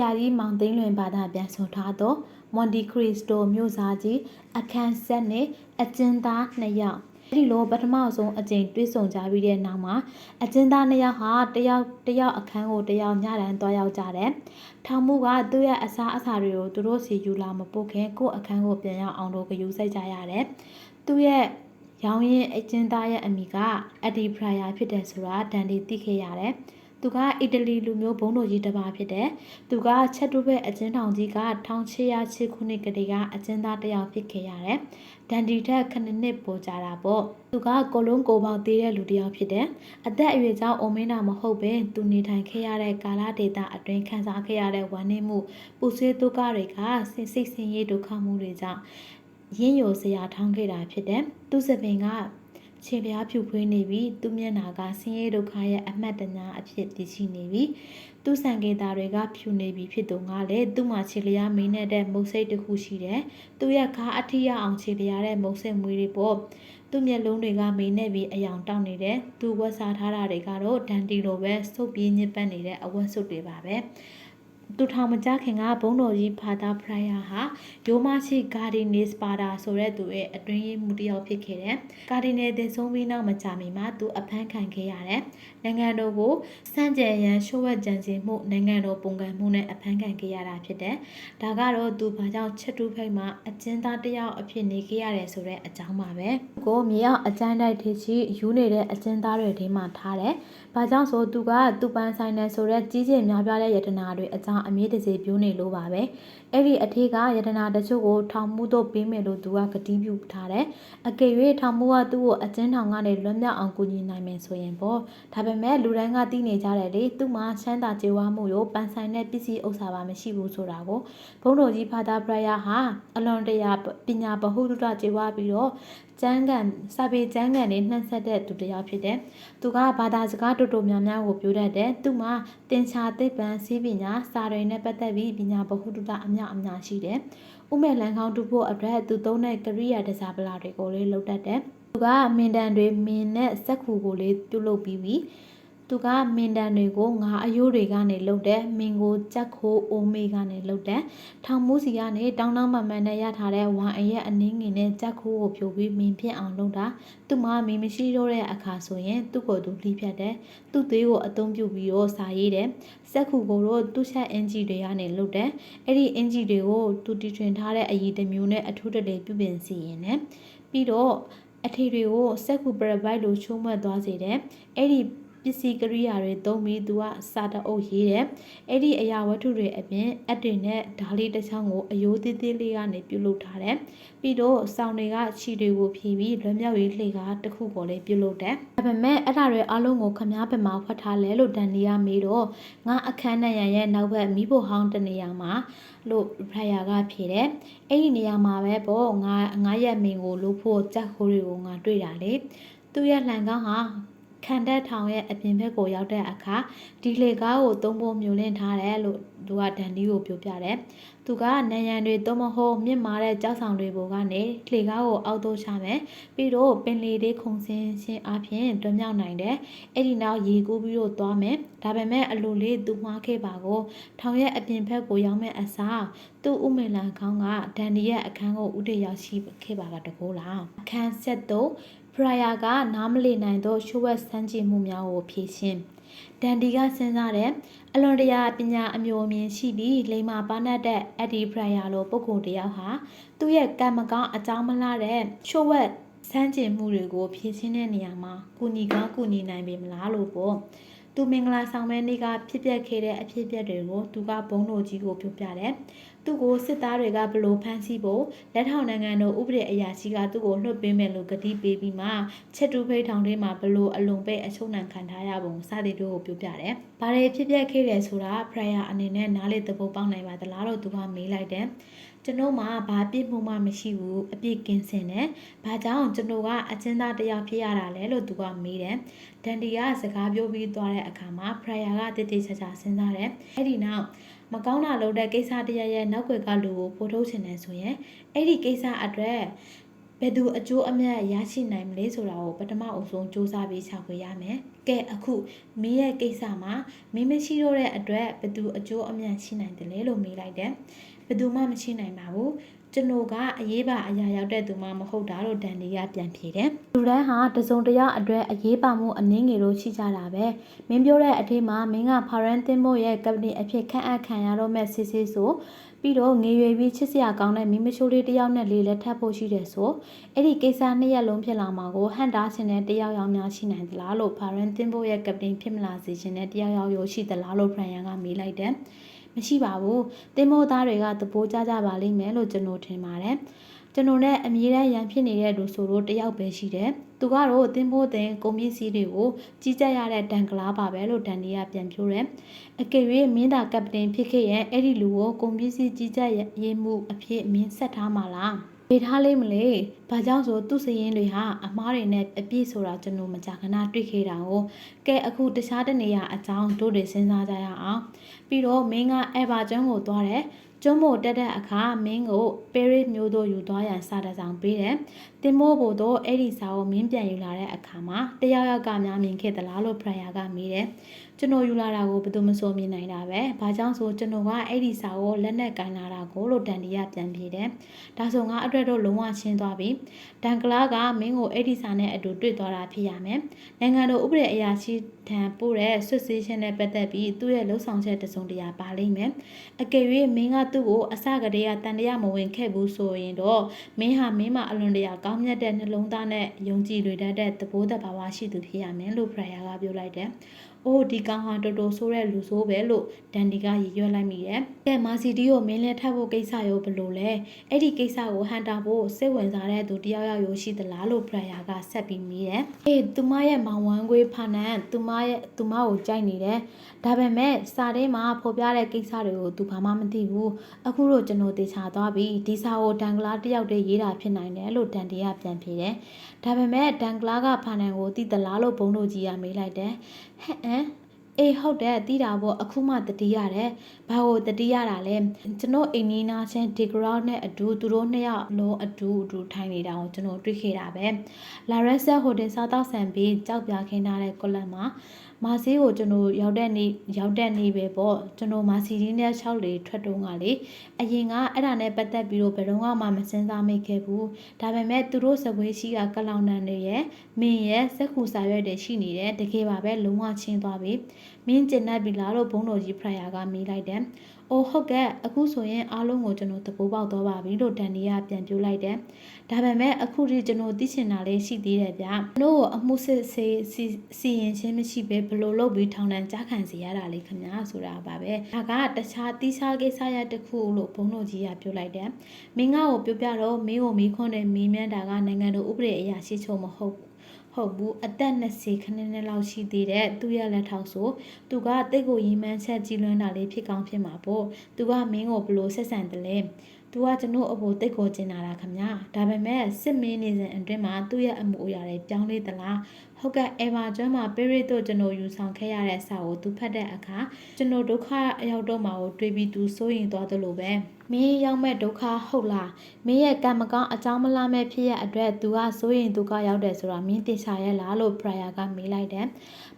ဆရာကြီးမောင်သိန်းလွင်ဘာသာပြန်ဆိုထားသောမွန်တီခရစ္စတိုမြို့စားကြီးအခန်းဆက်နှင့်အကျဉ်းသားနှစ်ယောက်အဲ့ဒီလိုပထမဆုံးအကြိမ်တွေ့ဆုံကြပြီးတဲ့နောက်မှာအကျဉ်းသားနှစ်ယောက်ဟာတယောက်တယောက်အခန်းကိုတယောက်ညတန်းသွားရောက်ကြတယ်။ထောင်မှုကသူ့ရဲ့အစားအစာတွေကိုသူတို့စီယူလာမပို့ခင်ကိုယ့်အခန်းကိုပြန်ရောက်အောင်လို့ဂယူစိုက်ကြရတယ်။သူ့ရဲ့ရောင်းရင်အကျဉ်းသားရဲ့အမိကအက်ဒီဖရာယာဖြစ်တယ်ဆိုတာဒန်ဒီသိခဲ့ရတယ်။ သူကအီတလီလူမျိုးဘုံတော်ကြီးတစ်ပါးဖြစ်တယ်။သူကချက်တူဘက်အကျဉ်းထောင်ကြီးက1800ခုနှစ်ကတည်းကအကျဉ်းသားတစ်ယောက်ဖြစ်ခဲ့ရတယ်။ဒန်ဒီထက်ခဏနှစ်ပိုကြတာပေါ့။သူကကိုလုံးကိုပေါက်သေးတဲ့လူတစ်ယောက်ဖြစ်တယ်။အသက်အရွယ်ကြောင့်အိုမင်းတာမဟုတ်ပဲသူနေထိုင်ခဲ့ရတဲ့ကာလဒေတာအတွင်းခံစားခဲ့ရတဲ့ဝမ်းနည်းမှုပူဆွေးဒုက္ခတွေကဆင်စိတ်ဆင်းရဲဒုက္ခမှုတွေကြောင့်ရင်းယိုစရာထောင်းခဲ့တာဖြစ်တယ်။သူစပင်က ခြေလျားဖြူဖွေးနေပြီးသူ့မျက်နှာကဆင်းရဲဒုက္ခရဲ့အမှတ်တညာအဖြစ်တည်ရှိနေပြီးသူ့ဆံကေတာတွေကဖြူနေပြီဖြစ်တော့ငါလည်းသူ့မှာခြေလျားမင်းနေတဲ့မုတ်စိတ်တစ်ခုရှိတယ်သူ့ရဲ့ခါအထီရအောင်ခြေလျားတဲ့မုတ်စိတ်မွေးတွေပေါ့သူ့မျက်လုံးတွေကမင်းနေပြီးအယောင်တောက်နေတယ်သူဝက်စားထားတာတွေကတော့ဒန်တီလိုပဲစုပ်ပြေးညစ်ပတ်နေတဲ့အဝတ်စုပ်တွေပါပဲ သူထောင်မကြခင်ကဘုံတော်ကြီးဖာသာဖရိုင်ယာဟာရိုးမရှိဂါဒီနီစပါတာဆိုတဲ့သူရဲ့အတွင်းရေးမှုတစ်ယောက်ဖြစ်ခဲ့တယ်။ဂါဒီနယ်တင်ဆုံးပြီးနောက်မကြာမီမှာသူအဖမ်းခံခဲ့ရတယ်။နိုင်ငံတော်ကိုစန့်ကျင်ရန်ရှို့ဝှက်ကြံစည်မှုနိုင်ငံတော်ပုံကံမှုနဲ့အဖမ်းခံခဲ့ရတာဖြစ်တယ်။ဒါကတော့သူဘာကြောင့်ချက်တူးဖိတ်မှာအကျဉ်းသားတစ်ယောက်အဖြစ်နေခဲ့ရတယ်ဆိုတဲ့အကြောင်းပါပဲ။ကိုမြေအောင်အကျဉ်းတိုက်ထိချီယူနေတဲ့အကျဉ်းသားတွေထဲမှာထားတယ်။ဘာကြောင့်ဆိုသူကသူပန်းဆိုင်နယ်ဆိုတဲ့ကြီးကျယ်များပြားတဲ့ယတနာတွေအကြောင်းအမြင့်တစေပြောနေလို့ပါပဲအဲ့ဒီအထက်ကယတနာတချို့ကိုထောင်မှုတော့ပေးမယ်လို့သူကကတိပြုထားတယ်အကယ်၍ထောင်မှုကသူ့ကိုအကျဉ်းထောင်ကနေလွတ်မြောက်အောင်ကူညီနိုင်မယ်ဆိုရင်ပေါ့ဒါပေမဲ့လူတိုင်းကသိနေကြတယ်လေသူ့မှာချမ်းသာကြွယ်ဝမှုရောပန်ဆိုင်တဲ့ပစ္စည်းဥစ္စာပါမရှိဘူးဆိုတာကိုဘုန်းတော်ကြီးဖာသာပရယာဟာအလွန်တရာပညာဗဟုသုတကြွယ်ဝပြီးတော့ ကျန်းကန်စာပေကျန်းကန်တွေနှံ့ဆက်တဲ့သူတစ်ယောက်ဖြစ်တယ်။သူကဘာသာစကားတော်တော်များများကိုပြောတတ်တယ်။သူမှာတင်ချာသိပ္ပံစီးပညာစာတွေနဲ့ပတ်သက်ပြီးပညာဗဟုသုတအများအများရှိတယ်။ဥမဲ့လန်ကောင်းတူဖို့အတွက်သူသုံးတဲ့ကရိယာတစားပလာတွေကိုလေးလုပ်တတ်တယ်။သူကမင်တန်တွေမင်းနဲ့စက်ခုကိုလေးပြုတ်လုပ်ပြီးပြီး သူကမင်တန်တွေကိုငါအယိုးတွေကနေလှုပ်တယ်မင်ကိုကြက်ခိုးအိုမေကနေလှုပ်တယ်ထောင်မူးစီကနေတောင်းတောင်းမှန်မှန်နဲ့ရထားတဲ့ဝမ်အရဲ့အနည်းငယ်နဲ့ကြက်ခိုးကိုဖြိုပြီးမင်ဖြစ်အောင်လုပ်တာသူမှမင်မရှိတော့တဲ့အခါဆိုရင်သူ့ကိုယ်သူလှိဖြတ်တယ်သူ့သေးကိုအသုံးပြုပြီးတော့စာရေးတယ်စက်ခုကိုတော့သူ့ချက်အင်ဂျီတွေကနေလှုပ်တယ်အဲ့ဒီအင်ဂျီတွေကိုသူတီထွင်ထားတဲ့အည်တစ်မျိုးနဲ့အထူးတလေပြုပြင်စီရင်တယ်ပြီးတော့အထေတွေကိုစက်ကူပရဘိုက်လိုချုံးမှတ်သွားစေတယ်အဲ့ဒီ ပစ္စည်းကရိယာတွေသုံးပြီးသူကစာတအုပ်ရေးတယ်။အဲ့ဒီအရာဝတ္ထုတွေအပြင်အက်တွေနဲ့ဓာလေးတစ်ချောင်းကိုအယိုးသေးသေးလေးကနေပြုလုပ်ထားတယ်။ပြီးတော့စောင်းတွေကခြီတွေကိုဖြီးပြီးလွံ့မြောက်ရေးလှေကားတစ်ခုကိုလည်းပြုလုပ်တယ်။ဒါပေမဲ့အဲ့ဒါတွေအားလုံးကိုခမားပမာဖွက်ထားလဲလို့ဒန်နီယာမေးတော့ငါအခန်းနဲ့ရန်ရဲ့နောက်ဘက်မိဖို့ဟောင်းတနေရာမှာလို့ဖရာကဖြေတယ်။အဲ့ဒီနေရာမှာပဲပေါ့ငါငါရဲ့မင်ကိုလို့ဖို့ကြက်ခိုးတွေကိုငါတွေ့တာလေ။သူ့ရဲ့လှန်ကောင်းဟာ ခံတက်ထောင်ရဲ့အပြင်ဘက်ကိုရောက်တဲ့အခါဒီလေကားကိုသုံးဖို့မျိုးလင့်ထားတယ်လို့သူကဒန်ဒီကိုပြောပြတယ်။သူကနံရံတွေသုံးမဟုတ်မြင့်မာတဲ့ကြောက်ဆောင်တွေပေါ်ကနေလေကားကိုအောက်သို့ချမယ်။ပြီးတော့ပင်လေလေးခုံစင်းချင်းအပြင်တွမြောက်နိုင်တယ်။အဲ့ဒီနောက်ရေကူးပြီးတော့သွားမယ်။ဒါပေမဲ့အလိုလေးသူမှားခဲ့ပါကိုထောင်ရဲ့အပြင်ဘက်ကိုရောက်မဲ့အစားသူ့ဥမေလန်ခေါင်းကဒန်ဒီရဲ့အခန်းကိုဥတရောက်ရှိခဲ့ပါကတကောလား။အခန်းဆက်တော့ဖရာယာကနားမလည်နိုင်သောရှိုးဝက်စမ်းကြည့်မှုများကိုဖြေရှင်းဒန်ဒီကစဉ်းစားတဲ့အလွန်တရာပညာအမျိုးအမြင်ရှိပြီးလိမ္မာပါနတ်တဲ့အက်ဒီဖရာယာလိုပုဂ္ဂိုလ်တယောက်ဟာသူ့ရဲ့ကံမကောင်းအကြောင်းမလားတဲ့ရှိုးဝက်စမ်းကြည့်မှုတွေကိုဖြေရှင်းတဲ့နေရာမှာကုညီကောင်းကုညီနိုင်ပြီမလားလို့ပေါ့သူမင်္ဂလာဆောင်မဲနေ့ကဖြစ်ပျက်ခဲ့တဲ့အဖြစ်အပျက်တွေကိုသူကဘုံတော်ကြီးကိုပြောပြတယ်။ သူ့ကိုစစ်သားတွေကဘလို့ဖမ်းဆီးဖို့လက်ထောက်နိုင်ငံတော်ဥပဒေအရာရှိကသူ့ကိုလွှတ်ပေးမယ်လို့ကတိပေးပြီးမှချက်တူဖိတ်ထောင်ထဲမှာဘလို့အလုံပိတ်အချုပ်နှံခံထားရပုံစသည်တို့ကိုပြောပြတယ်။ဘာတွေဖြစ်ပျက်ခဲ့တယ်ဆိုတာဖရယာအနေနဲ့နားလေသဘောပေါက်နိုင်ပါသလားလို့သူကမေးလိုက်တယ်။ကျွန်တော်မှဘာပြစ်မှုမှမရှိဘူးအပြစ်ကင်းစင်တယ်။ဘာကြောင့်ကျွန်တော်ကအကျဉ်းသားတယောက်ဖြစ်ရတာလဲလို့သူကမေးတယ်။ဒန်ဒီကစကားပြောပြီးသွားတဲ့အခါမှာဖရယာကတိတိကျကျစဉ်းစားတယ်။အဲ့ဒီနောက် မကောင်းတာလုပ်တဲ့ကိစ္စတရရဲ့နောက်ွယ်ကလူကိုပို့ထုတ်ချင်တယ်ဆိုရင်အဲ့ဒီကိစ္စအတွက်ဘယ်သူအကျိုးအမြတ်ရရှိနိုင်မလဲဆိုတာကိုပထမအဆုံးစူးစမ်းပြီးရှာဖွေရမယ်။ကဲအခုမင်းရဲ့ကိစ္စမှာမင်းမရှိတော့တဲ့အတွက်ဘယ်သူအကျိုးအမြတ်ရှိနိုင်တယ်လဲလို့မေးလိုက်တယ်။ဘယ်သူမှမရှိနိုင်ပါဘူး။ ကျွန်တော်ကအရေးပါအရာရောက်တဲ့သူမှမဟုတ်တာလို့ဒန်ဒီကပြန်ဖြေတယ်။လူတိုင်းဟာတစုံတရာအတွက်အရေးပါမှုအနည်းငယ်လို့ရှိကြတာပဲ။မင်းပြောတဲ့အထက်မှာမင်းကဖာရန်တင်မို့ရဲ့ကပတိအဖြစ်ခန့်အပ်ခံရတော့မဲ့စစ်စစ်ဆိုပြီးတော့ငေရွယ်ပြီးချစ်စရာကောင်းတဲ့မိမချိုးလေးတစ်ယောက်နဲ့လေးလက်ထပ်ဖို့ရှိတယ်ဆိုအဲ့ဒီကိစ္စနှစ်ရက်လုံးဖြစ်လာမှာကိုဟန်တာရှင်တဲ့တယောက်ယောက်များရှိနိုင်သလားလို့ဖာရန်တင်ဖို့ရဲ့ကပတိဖြစ်မလာစေခြင်းနဲ့တယောက်ယောက်ရောရှိသလားလို့ဖရန်ယန်ကမေးလိုက်တယ် မရှိပါဘူးတင်မို့သားတွေကသဘောကျကြပါလိမ့်မယ်လို့ကျွန်တော်ထင်ပါတယ်ကျွန်တော်နဲ့အမြဲတမ်းရန်ဖြစ်နေတဲ့လူဆိုတော့တယောက်ပဲရှိတယ်။သူကတော့အသင်းဖို့တဲ့ကုန်ပစ္စည်းတွေကိုကြီးကြပ်ရတဲ့ဒန်ကလားပါပဲလို့ဒန်ဒီကပြန်ပြောတယ်။အကယ်၍မင်းသာကပတိန်ဖြစ်ခဲ့ရင်အဲ့ဒီလူကိုကုန်ပစ္စည်းကြီးကြပ်ရေးမှုအဖြစ်မင်းဆက်ထားမှာလား။ ပေးထားလိမ့်မလေ။ဘာကြောင့်ဆိုသူ့စရင်တွေဟာအမားတွေနဲ့အပြည့်ဆိုတာကျွန်တော်မကြခဏတွေ့ခဲ့တာကိုကဲအခုတခြားတနေရာအကြောင်းတို့တွေစဉ်းစားကြရအောင်။ပြီးတော့မင်းကအဲဘာကျွန်းကိုသွားတယ်။ကျွန်းမို့တက်တဲ့အခါမင်းကိုပဲရစ်မျိုးတို့ယူသွားရန်စတဲ့ဆောင်ပေးတယ်။တင်မို့ဖို့တော့အဲ့ဒီစာကိုမင်းပြန်ယူလာတဲ့အခါမှာတယောက်ယောက်ကများမြင်ခဲ့သလားလို့ဖရယာကမေးတယ်။ ကျွန်တော်ယူလာတာကိုဘယ်သူမှစိုးမြင်နိုင်တာပဲ။ဘာကြောင့်ဆိုကျွန်တော်ကအဲ့ဒီစာကိုလက်နဲ့ကင်လာတာကိုလို့တန်ဒီကပြန်ပြေတယ်။ဒါဆိုငါအတွက်တော့လုံးဝရှင်းသွားပြီ။တန်ကလာကမင်းကိုအဲ့ဒီစာနဲ့အတူတွေ့သွားတာဖြစ်ရမယ်။နိုင်ငံတော်ဥပဒေအရာရှိထံပို့တဲ့ဆွတ်ဆေးခြင်းနဲ့ပတ်သက်ပြီးသူ့ရဲ့လှုပ်ဆောင်ချက်တစုံတရာပါလိမ့်မယ်။အကယ်၍မင်းကသူ့ကိုအစကတည်းကတန်တရားမဝင်ခဲ့ဘူးဆိုရင်တော့မင်းဟာမင်းမအလွန်တရာကောင်းမြတ်တဲ့နှလုံးသားနဲ့ယုံကြည်လွေတတ်တဲ့သဘောတဘာဝရှိသူဖြစ်ရမယ်လို့ဖရယာကပြောလိုက်တယ်။အိုးဒီကောင်ဟာတော်တော်ဆိုးတဲ့လူဆိုးပဲလို့ဒန်ဒီကရည်ရွယ်လိုက်မိတယ်။ကဲမာစီတီကိုမင်းလဲထပ်ဖို့ကိစ္စရောဘလို့လဲ။အဲ့ဒီကိစ္စကိုဟန်တာဖို့စိတ်ဝင်စားတဲ့သူတယောက်ယောက်ရောရှိသလားလို့ဖရယာကဆက်ပြီးမိတယ်။အေးသူမရဲ့မောင်ဝမ်းခွေးဖာနန်သူမရဲ့သူမကိုကြိုက်နေတယ်။ဒါပေမဲ့စာထဲမှာဖော်ပြတဲ့ကိစ္စတွေကိုသူဘာမှမသိဘူး။အခုတော့ကျွန်တော်တေချာသွားပြီဒီစာကိုဒန်ကလာတယောက်တည်းရေးတာဖြစ်နိုင်တယ်လို့ဒန်ဒီကပြန်ဖြေတယ်။ဒါပေမဲ့ဒန်ကလာကဖာနန်ကိုသိသလားလို့ဘုံတို့ကြီးကမေးလိုက်တယ်။ဟဲ့အမ် အေးဟုတ်တယ်တီးတာပေါ့အခုမှတတိရတယ်ဘာကိုတတိရတာလဲကျွန်တော်အိမ်နီးနားချင်းဒီဂရောင်းနဲ့အတူသူတို့နှစ်ယောက်လုံးအတူအတူထိုင်နေတာကိုကျွန်တော်တွေ့ခဲ့တာပဲလာရက်ဆက်ဟိုတယ်စားတော့ဆန်ပြီးကြောက်ပြခင်းထားတဲ့ကွက်လက်မှာ မာစီကိုကျွန်တော်ရောက်တဲ့နေ့ရောက်တဲ့နေ့ပဲပေါ့ကျွန်တော်မာစီရင်းနဲ့၆လေထွက်တုံးကလေအရင်ကအဲ့ဒါနဲ့ပတ်သက်ပြီးတော့ဘယ်တော့မှမစင်စားမိခဲ့ဘူးဒါပေမဲ့သူတို့စပွဲရှိကကလောင်တန်တွေရဲ့မင်းရဲ့စက်ခုစာရွက်တွေရှိနေတယ်တကယ်ပါပဲလုံးဝချင်းသွားပြီမင်းကျင်တတ်ပြီလားလို့ဘုန်းတော်ကြီးဖရယာကမေးလိုက်တယ်။ အိုဟုတ်ကဲ့အခုဆိုရင်အားလုံးကိုကျွန်တော်သဘောပေါက်တော့ပါပြီလို့ဒန်နီယာပြန်ပြောလိုက်တယ်။ဒါပေမဲ့အခုထိကျွန်တော်သိချင်တာလေးရှိသေးတယ်ဗျာ။ကျွန်တော်အမှုစစ်စေးစီရင်ချင်းမရှိပဲဘလို့လုပ်ပြီးထောင်ဒဏ်ကြားခံစီရတာလေခင်ဗျာဆိုတာပါပဲ။ဒါကတခြားတိစားကိစ္စရတခုလို့ဘုန်းတော်ကြီးကပြောလိုက်တယ်။မင်းကကိုပြောပြတော့မင်းကိုမိခွန်းတဲ့မင်းမြန်းတာကနိုင်ငံတော်ဥပဒေအရာရှိချုပ်မဟုတ်ဘူး ဟုတ်ဘူးအသက်20ခန်းနဲ့လောက်ရှိသေးတဲ့သူ့ရဲ့လက်ထောက်ဆိုသူကတိတ်ကိုရီမန်းချက်ကြီးလွန်းတာလေးဖြစ်ကောင်းဖြစ်မှာပေါ့သူကမင်းကိုဘလို့ဆက်ဆံတယ်လဲ သူကကျွန်တော်အဖို့တိတ်ကိုကျင်လာတာခမညာဒါပေမဲ့စစ်မင်းနေစဉ်အတွင်းမှာသူ့ရဲ့အမှုအရာတွေပြောင်းလဲသလားဟုတ်ကဲ့အေဗာကျွမ်းမှာပေရစ်တို့ကျွန်တော်ယူဆောင်ခဲ့ရတဲ့စာကိုသူဖတ်တဲ့အခါကျွန်တော်ဒုက္ခရောက်တော့မှာကိုတွေးပြီးသူစိုးရင်သွားသလိုပဲမင်းရောက်မဲ့ဒုက္ခဟုတ်လားမင်းရဲ့ကံမကောင်းအကြောင်းမလားမဲ့ဖြစ်ရအတွက်သူကစိုးရင်သူကရောက်တယ်ဆိုတာမင်းသိချာရဲ့လားလို့ပရာယာကမေးလိုက်တယ်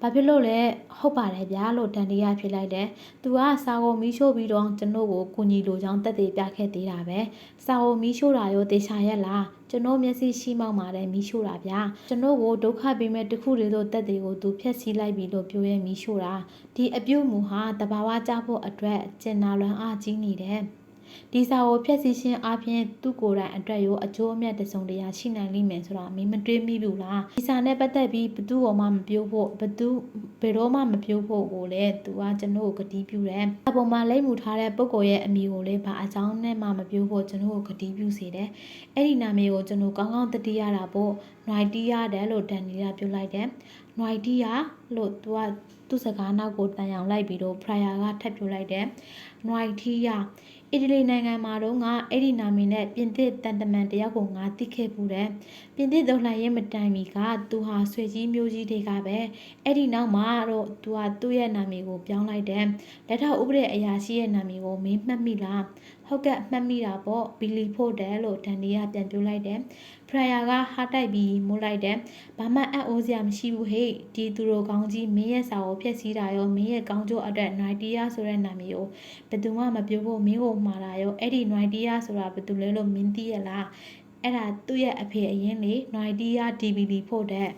ဘာဖြစ်လို့လဲဟုတ်ပါတယ်ဗျာလို့တန်တီးရဖြေလိုက်တယ်သူကစာကိုမီးရှို့ပြီးတော့ကျွန်တော်ကိုကူညီလိုချောင်းတက်သေးပြခဲ့သေးတာပဲစာကိုမီးရှို့တာရောသိချာရဲ့လားကျွန်တော်မျက်စိရှိမှောက်ပါတယ်မီးရှို့တာဗျာကျွန်တော်ကိုဒုက္ခပေးမဲ့တခုတွေတို့တက်တွေကိုသူဖျက်ဆီးလိုက်ပြီလို့ပြောရဲမီးရှို့တာဒီအပြုတ်မူဟာတဘာဝကြဖို့အတွက်ကျင်နာလွန်အားကြီးနေတယ် ဒီစာကိုဖျက်ဆီးခြင်းအပြင်သူ့ကိုယ်တိုင်အတွက်ရောအကျိုးအမြတ်တစုံတရာရှိနိုင်လိမ့်မယ်ဆိုတာမင်းမတွေးမိဘူးလားဒီစာနဲ့ပတ်သက်ပြီးဘသူ့ဘောမှမပြောဖို့ဘသူဘယ်တော့မှမပြောဖို့ကိုလည်းသူကကျွန်တော်ကိုဂတိပြုတယ်အပေါ်မှာလိမ့်မှုထားတဲ့ပုဂ္ဂိုလ်ရဲ့အမည်ကိုလည်းဘာအကြောင်းနဲ့မှမပြောဖို့ကျွန်တော်ကိုဂတိပြုစေတယ်အဲ့ဒီနာမည်ကိုကျွန်တော်ကောင်းကောင်းတတိရတာပေါ့နွိုင်တီးရတယ်လို့ဒန်နီကပြောလိုက်တယ်နွိုင်တီးရလို့သူက သူ့စကားနောက်ကိုတန်ရောင်လိုက်ပြီးတော့ဖရာယာကထပ်ပြောလိုက်တယ်နွိုင်တီးရအီတလီနိုင်ငံမှာတော့ငါအဲ့ဒီနာမည်နဲ့ပြင်သစ်တန်တမန်တယောက်ကိုငါသိခဲ့ဘူးတယ်။ပြင်သစ်တော်လှန်ရေးမတိုင်မီကသူဟာဆွေကြီးမျိုးကြီးတွေကပဲအဲ့ဒီနောက်မှာတော့သူဟာသူ့ရဲ့နာမည်ကိုပြောင်းလိုက်တယ်။လက်ထောက်ဥပဒေအရာရှိရဲ့နာမည်ကိုမင်းမှတ်မိလား။ ဟုတ်ကဲ့မှတ်မိတာပေါ့ဘီလီဖို့တယ်လို့ဒန်ဒီကပြန်ပြောလိုက်တယ်။ဖဖရယာကဟာတိုက်ပြီးမိုးလိုက်တဲ့ဘာမှအံ့ဩစရာမရှိဘူးဟေ့ဒီသူတို့ကောင်းကြီးမင်းရဲ့စာကိုဖျက်ဆီးတာရောမင်းရဲ့ကောင်းကျိုးအတွက်နွိုင်တီးယာဆိုတဲ့နာမည်ကိုဘယ်သူမှမပြောဖို့မင်းကိုမှားတာရောအဲ့ဒီနွိုင်တီးယာဆိုတာဘယ်သူလဲလို့မင်းသိရလားအဲ့ဒါသူ့ရဲ့အဖေအရင်လေနွိုင်တီးယာ DVD ဖို့တဲ့